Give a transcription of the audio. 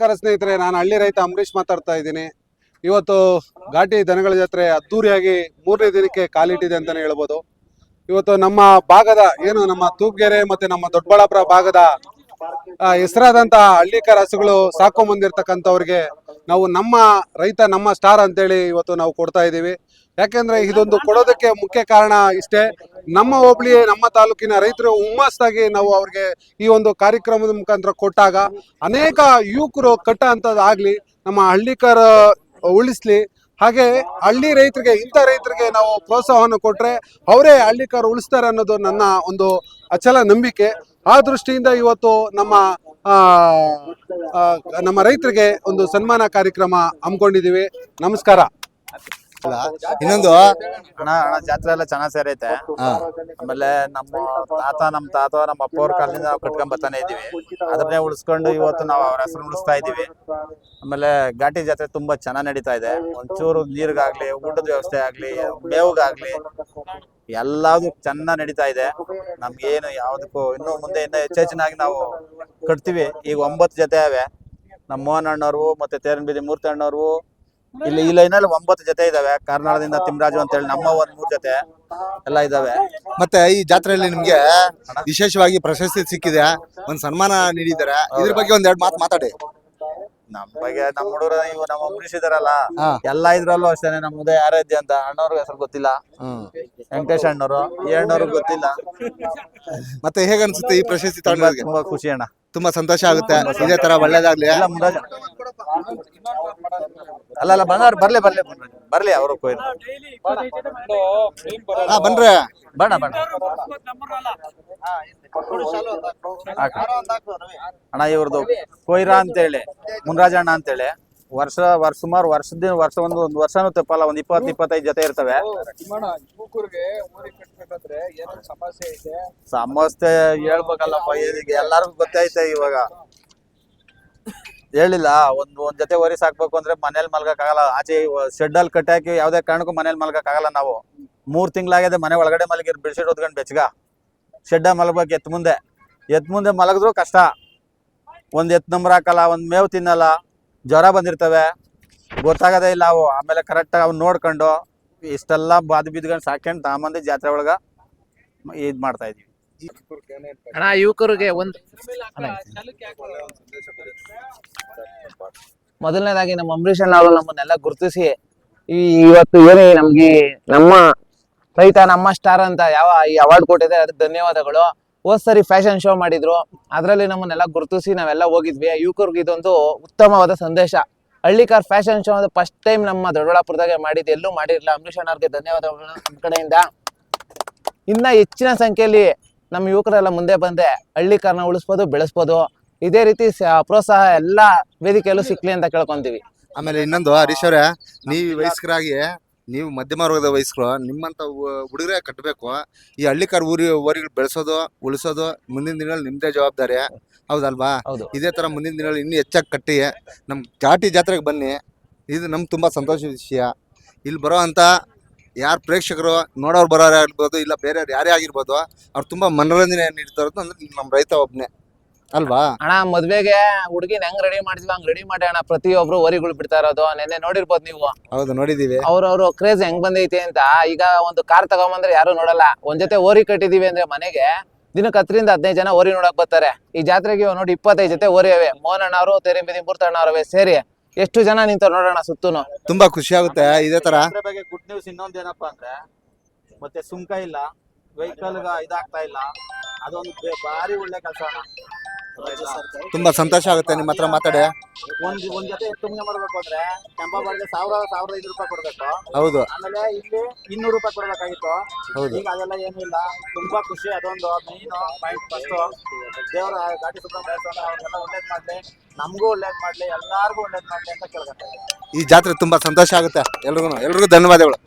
ನಮಸ್ಕಾರ ಸ್ನೇಹಿತರೆ ನಾನು ಹಳ್ಳಿ ರೈತ ಅಂಬರೀಶ್ ಮಾತಾಡ್ತಾ ಇದ್ದೀನಿ. ಇವತ್ತು ಘಾಟಿ ದನಗಳ ಜಾತ್ರೆ ಅದ್ದೂರಿಯಾಗಿ ಮೂರನೇ ದಿನಕ್ಕೆ ಕಾಲಿಟ್ಟಿದೆ ಅಂತಾನೆ ಹೇಳ್ಬೋದು. ಇವತ್ತು ನಮ್ಮ ಭಾಗದ ಏನು ನಮ್ಮ ತೂಪ್ಗೆರೆ ಮತ್ತೆ ನಮ್ಮ ದೊಡ್ಡಬಳ್ಳಾಪುರ ಭಾಗದ ಆ, ಹೆಸರಾದಂತ ಹಳ್ಳಿಕರ ಹಸುಗಳು ಬಂದಿರ್ತಕ್ಕಂಥವ್ರಿಗೆ ನಾವು ನಮ್ಮ ರೈತ, ನಮ್ಮ ಸ್ಟಾರ್ ಅಂತೇಳಿ ಇವತ್ತು ನಾವು ಕೊಡ್ತಾ ಇದ್ದೀವಿ. ಯಾಕೆಂದ್ರೆ ಇದೊಂದು ಕೊಡೋದಕ್ಕೆ ಮುಖ್ಯ ಕಾರಣ ಇಷ್ಟೇ. ನಮ್ಮ ಹೋಬಳಿ ನಮ್ಮ ತಾಲೂಕಿನ ರೈತರು ಹುಮ್ಮಸ್ಸಾಗಿ ನಾವು ಅವ್ರಿಗೆ ಈ ಒಂದು ಕಾರ್ಯಕ್ರಮದ ಮುಖಾಂತರ ಕೊಟ್ಟಾಗ ಅನೇಕ ಯುವಕರು ಕಟ್ಟ ಅಂತದಾಗ್ಲಿ ನಮ್ಮ ಹಳ್ಳಿಕರ ಉಳಿಸ್ಲಿ. ಹಾಗೆ ಹಳ್ಳಿ ರೈತರಿಗೆ, ಇಂಥ ರೈತರಿಗೆ ನಾವು ಪ್ರೋತ್ಸಾಹವನ್ನು ಕೊಟ್ರೆ ಅವರೇ ಹಳ್ಳಿಕರು ಉಳಿಸ್ತಾರೆ ಅನ್ನೋದು ನನ್ನ ಒಂದು ಅಚಲ ನಂಬಿಕೆ. ಆ ದೃಷ್ಟಿಯಿಂದ ಇವತ್ತು ನಮ್ಮ ನಮ್ಮ ರೈತರಿಗೆ ಒಂದು ಸನ್ಮಾನ ಕಾರ್ಯಕ್ರಮ ಹಮ್ಮಿಕೊಂಡಿದ್ದೀವಿ. ನಮಸ್ಕಾರ. ಅಲ್ಲ ಇನ್ನೊಂದು ಅಣ್ಣ ಅಣ್ಣ ಜಾತ್ರೆ ಎಲ್ಲ ಚೆನ್ನಾಗ್ ಸೇರೈತೆ. ಆಮೇಲೆ ನಮ್ಮ ತಾತ ನಮ್ಮ ತಾತ ನಮ್ಮ ಅಪ್ಪವ್ರ ಕಾಲದಿಂದ ನಾವು ಕಟ್ಕೊಂಡ್ ಬರ್ತಾನೆ ಇದೀವಿ ಅದನ್ನೇ ಉಳಿಸ್ಕೊಂಡು ಇವತ್ತು ನಾವು ಅವ್ರ ಹೆಸರು ಉಳಿಸ್ತಾ ಇದೀವಿ ಆಮೇಲೆ ಘಾಟಿ ಜಾತ್ರೆ ತುಂಬಾ ಚೆನ್ನಾಗ್ ನಡೀತಾ ಇದೆ. ಒಂಚೂರು ನೀರ್ಗಾಗ್ಲಿ ಊಟದ ವ್ಯವಸ್ಥೆ ಆಗ್ಲಿ ಮೇವುಗಾಗ್ಲಿ ಎಲ್ಲಾದು ಚೆನ್ನಾಗ್ ನಡೀತಾ ಇದೆ. ನಮ್ಗೇನು ಯಾವ್ದಕ್ಕೂ ಇನ್ನು ಮುಂದೆ ಇನ್ನ ಹೆಚ್ಚೆಚ್ಚಿನಾಗಿ ನಾವು ಕಟ್ತೀವಿ. ಈಗ ಒಂಬತ್ತು ಜೊತೆ ಅವೆ ನಮ್ಮ ಮೋಹನ್ ಅಣ್ಣವ್ರು ಮತ್ತೆ ತೇರನ್ ಬೀದಿ ಮೂರ್ತಿ ಅಣ್ಣವ್ರು. ಇಲ್ಲಿ ಈ ಲೈನಲ್ಲಿ ಒಂಬತ್ತು ಜೊತೆ ಇದಾವೆ. ಕಾರ್ನಾಳದಿಂದ ತಿಮ್ರಾಜು ಅಂತ ಹೇಳಿ ನಮ್ಮ ಒಂದ್ ಮೂರ್ ಜೊತೆ ಎಲ್ಲ ಇದಾವೆ. ಮತ್ತೆ ಈ ಜಾತ್ರೆಯಲ್ಲಿ ನಿಮ್ಗೆ ವಿಶೇಷವಾಗಿ ಪ್ರಶಸ್ತಿ ಸಿಕ್ಕಿದೆ. ಒಂದ್ ಸನ್ಮಾನ ನೀಡಿದ್ದಾರೆ. ಇದ್ರ ಬಗ್ಗೆ ಒಂದ್ ಎರಡ್ ಮಾತು ಮಾತಾಡಿ. ನಮ್ ಬಗ್ಗೆ ನಮ್ಮ ಹುಡುಗರ ಇವು ನಮ್ಮ ಅಂಬರೀಷ್ ಇದಾರಲ್ಲ ಎಲ್ಲಾ ಇದ್ರಲ್ಲೂ ಅಷ್ಟೇನೆ ನಮ್ ಉದಯ ಆರಾಧ್ಯ ಅಂತ. ಅಣ್ಣವ್ರಿಗೆ ಹೆಸರು ಗೊತ್ತಿಲ್ಲ. ವೆಂಕಟೇಶ್ ಅಣ್ಣವರು ಈ ಅಣ್ಣವ್ರಿಗೆ ಗೊತ್ತಿಲ್ಲ. ಮತ್ತೆ ಹೇಗ ಅನ್ಸುತ್ತೆ ಈ ಪ್ರಶಸ್ತಿ ತುಂಬಾ ತಗೊಂಡವ್ರಿಗೆ ತುಂಬಾ ಖುಷಿ ಅಣ್ಣ. ತುಂಬಾ ಸಂತೋಷ ಆಗುತ್ತೆ. ಇದೇ ತರ ಒಳ್ಳೇದಾಗ್ಲಿ. ಎಲ್ಲ ಮುಂದೆ ಅಲ್ಲ ಅಲ್ಲ ಬಂಗಾರ ಬರ್ಲಿ ಬರ್ಲಿ ಬರ್ಲಿ. ಬರ್ಲಿ ಅವರು ಕೊಯ್ರು. ಹಾ ಬನ್ರೆ ಬೇಡ ಹಾಕು. ಅಣ್ಣ ಇವ್ರದ್ದು ಕೊಯ್ರಾ ಅಂತೇಳಿ ಮುನ್ರಾಜಣ್ಣ ಅಂತೇಳಿ. ವರ್ಷ ವರ್ಷ ಸುಮಾರು ವರ್ಷದಿಂದ ವರ್ಷ ಒಂದು ಒಂದು ವರ್ಷನೂ ತಪ್ಪಲ್ಲ ಒಂದ್ ಇಪ್ಪತ್ ಇಪ್ಪತ್ತೈದು ಜೊತೆ ಇರ್ತವೆ. ಸಮಸ್ಯೆ ಇದೆ? ಸಮಸ್ಯೆ ಹೇಳ್ಬೇಕಲ್ಲಪ್ಪ ಈಗ ಎಲ್ಲಾರ್ಗು ಗೊತ್ತೈತೆ ಇವಾಗ. ಹೇಳಿಲ್ಲ ಒಂದ್ ಒಂದ್ ಜೊತೆ ವರಿ ಸಾಕ್ಬೇಕು ಅಂದ್ರೆ ಮನೇಲಿ ಮಲ್ಗಕ್ ಆಗಲ್ಲ ಆಚೆ ಶೆಡ್ ಅಲ್ಲಿ ಕಟ್ಟಾಕಿ ಯಾವ್ದೇ ಕಾರಣಕ್ಕೂ ಮನೇಲಿ ಮಲ್ಗಕ್ ಆಗಲ್ಲ ನಾವು. ಮೂರ್ ತಿಂಗ್ಳಾಗಿದೆ ಮನೆ ಒಳಗಡೆ ಮಲಗಿರ್ ಬೆಡ್ಶೀಟ್ ಹೊತ್ಕೊಂಡ್ ಬೆಚ್ಚಗ. ಶೆಡ್ಡ ಮಲಗ್ಬೇಕು ಎತ್ ಮುಂದೆ. ಎತ್ ಮುಂದೆ ಮಲಗಿದ್ರು ಕಷ್ಟ. ಒಂದ್ ಎತ್ ನಂಬರ್ ಹಾಕಲ್ಲ ಒಂದ್ ಮೇವು ತಿನ್ನಲ್ಲ. ಜ್ವರ ಬಂದಿರ್ತವೆ. ಗೊತ್ತಾಗದೇ ಇಲ್ಲ ಅವು. ಆಮೇಲೆ ಕರೆಕ್ಟಾಗಿ ಅವ್ನು ನೋಡ್ಕೊಂಡು ಇಷ್ಟೆಲ್ಲ ಬಾದು ಬಿದ್ಕೊಂಡು ಸಾಕೊಂಡು ತಾಮಂದಿ ಜಾತ್ರೆ ಒಳಗ ಇದ್ ಮಾಡ್ತಾ ಇದೀವಿ. ಅಣ್ಣ, ಯುವಕರಿಗೆ ಒಂದು ಮೊದಲನೇದಾಗಿ ನಮ್ಮ ಅಂಬರೀಷ್ ಅಣ್ಣ ನಮ್ಮನ್ನೆಲ್ಲ ಗುರುತಿಸಿ ಈ ಇವತ್ತು ಏನೇ ನಮ್ಗೆ ನಮ್ಮ ರೈತ, ನಮ್ಮ ಸ್ಟಾರ್ ಅಂತ ಯಾವ ಈ ಅವಾರ್ಡ್ ಕೊಟ್ಟಿದೆ ಅದಕ್ಕೆ ಧನ್ಯವಾದಗಳು. ಹೋದ್ ಸರಿ ಫ್ಯಾಷನ್ ಶೋ ಮಾಡಿದ್ರು. ಅದರಲ್ಲಿ ನಮ್ಮನ್ನೆಲ್ಲ ಗುರುತಿಸಿ ನಾವೆಲ್ಲ ಹೋಗಿದ್ವಿ. ಯುವಕರಿಗೆ ಇದೊಂದು ಉತ್ತಮವಾದ ಸಂದೇಶ. ಹಳ್ಳಿಕಾರ್ ಫ್ಯಾಷನ್ ಶೋ ಅಂದ್ರೆ ಫಸ್ಟ್ ಟೈಮ್ ನಮ್ಮ ದೊಡ್ಡಬಳ್ಳಾಪುರದಾಗೆ ಮಾಡಿದ್ದು. ಎಲ್ಲೂ ಮಾಡಿರಲಿಲ್ಲ. ಅಂಬರೀಷ್ ಅಣ್ಣವ್ರಿಗೆ ಧನ್ಯವಾದಗಳು ನಮ್ಮ ಕಡೆಯಿಂದ. ಇನ್ನ ಹೆಚ್ಚಿನ ಸಂಖ್ಯೆಯಲ್ಲಿ ನಮ್ಮ ಯುವಕರೆಲ್ಲ ಮುಂದೆ ಬಂದೆ. ಹಳ್ಳಿಕಾರನ ಉಳಿಸ್ಬೋದು, ಬೆಳೆಸ್ಬೋದು. ಇದೇ ರೀತಿ ಪ್ರೋತ್ಸಾಹ ಎಲ್ಲ ವೇದಿಕೆಯಲ್ಲೂ ಸಿಕ್ಲಿ ಅಂತ ಕೇಳ್ಕೊಂತೀವಿ. ಆಮೇಲೆ ಇನ್ನೊಂದು ಹರೀಶ್ ಅವರೇ, ನೀವು ವಯಸ್ಕರಾಗಿ ನೀವು ಮಧ್ಯಮ ವರ್ಗದ ವಯಸ್ಕರು ನಿಮ್ಮಂತ ಹುಡುಗರೇ ಕಟ್ಟಬೇಕು ಈ ಹಳ್ಳಿಕಾರ್ ಊರಿ ಊರಿಗೆ ಬೆಳೆಸೋದು ಉಳಿಸೋದು ಮುಂದಿನ ದಿನಗಳಲ್ಲಿ ನಿಮ್ಮದೇ ಜವಾಬ್ದಾರಿ. ಹೌದಲ್ವಾ? ಹೌದು. ಇದೇ ತರ ಮುಂದಿನ ದಿನಗಳಲ್ಲಿ ಇನ್ನೂ ಹೆಚ್ಚಾಗಿ ಕಟ್ಟಿ ನಮ್ಮ ಘಾಟಿ ಜಾತ್ರೆಗೆ ಬನ್ನಿ. ಇದು ನಮ್ಗೆ ತುಂಬಾ ಸಂತೋಷದ ವಿಷಯ. ಇಲ್ಲಿ ಬರೋ ಅಂತ ಯಾರು ಪ್ರೇಕ್ಷಕರು ನೋಡೋರು ಬರೋರು ಆಗಿರ್ಬೋದು ಇಲ್ಲ ಬೇರೆಯವ್ರು ಯಾರೇ ಆಗಿರ್ಬೋದು ಅವ್ರು ತುಂಬಾ ಮನೋರಂಜನೆ ನೀಡ್ತಾರದು ಅಂದ್ರೆ ನಮ್ಮ ರೈತ ಒಬ್ನೇ. ಅಲ್ವಾ? ಅಣ್ಣ ಮದ್ವೆಗೆ ಹುಡುಗಿನ ಹೆಂಗ್ ರೆಡಿ ಮಾಡಿದ್ವಿ ಹಂಗ್ ರೆಡಿ ಮಾಡಿ ಅಣ್ಣ. ಪ್ರತಿಯೊಬ್ರು ವರಿಗಳು ಬಿಡ್ತಾ ಇರೋದು. ನೆನ್ನೆ ನೋಡಿರ್ಬೋದು ನೀವು. ಹೌದು ನೋಡಿದೀವಿ. ಅವ್ರವ್ರು ಕ್ರೇಜ್ ಹೆಂಗ್ ಬಂದೈತೆ ಅಂತ. ಈಗ ಒಂದು ಕಾರ್ ತಗೊಂಬಂದ್ರೆ ಯಾರು ನೋಡಲ್ಲ. ಒಂದ್ ಜೊತೆ ಓರಿ ಕಟ್ಟಿದೀವಿ ಅಂದ್ರೆ ಮನೆಗೆ ದಿನಕ್ಕೆ ಹತ್ತರಿಂದ ಹದಿನೈದು ಜನ ಓರಿ ನೋಡಕ್ ಬರ್ತಾರೆ. ಈ ಜಾತ್ರೆಗೆ ಇವಾಗ ನೋಡಿ ಇಪ್ಪತ್ತೈದು ಜೊತೆ ಓರಿ ಅವೆ. ಮೋಹನ್ ಅಣ್ಣವರು ತೆರೆಂಬಿದಿ ಮೂರ್ತ ಅವರವೆ ಸೇರಿ ಎಷ್ಟು ಜನ ನಿಂತ ನೋಡೋಣ ಸುತ್ತೂನು. ತುಂಬಾ ಖುಷಿ ಆಗುತ್ತೆ ಇದೇ ತರ. ಅದ್ರ ಬಗ್ಗೆ ಗುಡ್ ನ್ಯೂಸ್ ಇನ್ನೊಂದ್ ಏನಪ್ಪಾ ಅಂದ್ರೆ ಮತ್ತೆ ಸುಂಕ ಇಲ್ಲ. ವೆಹಿಕಲ್ ಇದಾಗ್ತಾ ಇಲ್ಲ. ಅದೊಂದು ಬೆ- ಭಾರಿ ಒಳ್ಳೆ ಕೆಲಸ ತುಂಬಾ ಸಂತೋಷ ಆಗುತ್ತೆ ನಿಮ್ಮ ಹತ್ರ ಮಾತಾಡಿ. ಒಂದ್ ಒಂದ್ ಜೊತೆ ತುಂಬೆ ಮಾಡ್ಬೇಕು ಅಂದ್ರೆ ಕೆಂಪ ಬಾಡಿಗೆ ಸಾವಿರ ಸಾವಿರದ ಐದು ರೂಪಾಯಿ ಕೊಡ್ಬೇಕು. ಹೌದು. ಆಮೇಲೆ ಇಲ್ಲಿ ಇನ್ನೂರು ರೂಪಾಯಿ ಕೊಡ್ಬೇಕಾಗಿತ್ತು. ಹೌದು. ಈಗ ಅದೆಲ್ಲ ಏನೂ ಇಲ್ಲ. ತುಂಬಾ ಖುಷಿ ಅದೊಂದು ಮೀನು ಪಾಯಿಂಟ್ ಫಸ್ಟ್. ದೇವರ ಘಾಟಿ ಸುಬ್ರಹ್ಮಣ್ಯ ಸ್ವಾಮಿ ಅವ್ರಿಗೆಲ್ಲ ಒಳ್ಳೇದ್ ಮಾಡ್ಲಿ. ನಮಗೂ ಒಳ್ಳೇದ್ ಮಾಡ್ಲಿ ಎಲ್ಲಾರ್ಗು ಒಳ್ಳೇದ್ ಮಾಡ್ಲಿ ಅಂತ ಕೇಳ್ಕೊಂತಾರೆ ಈ ಜಾತ್ರೆ ತುಂಬಾ ಸಂತೋಷ ಆಗುತ್ತೆ. ಎಲ್ರಿಗೂ ಎಲ್ರಿಗೂ ಧನ್ಯವಾದಗಳು.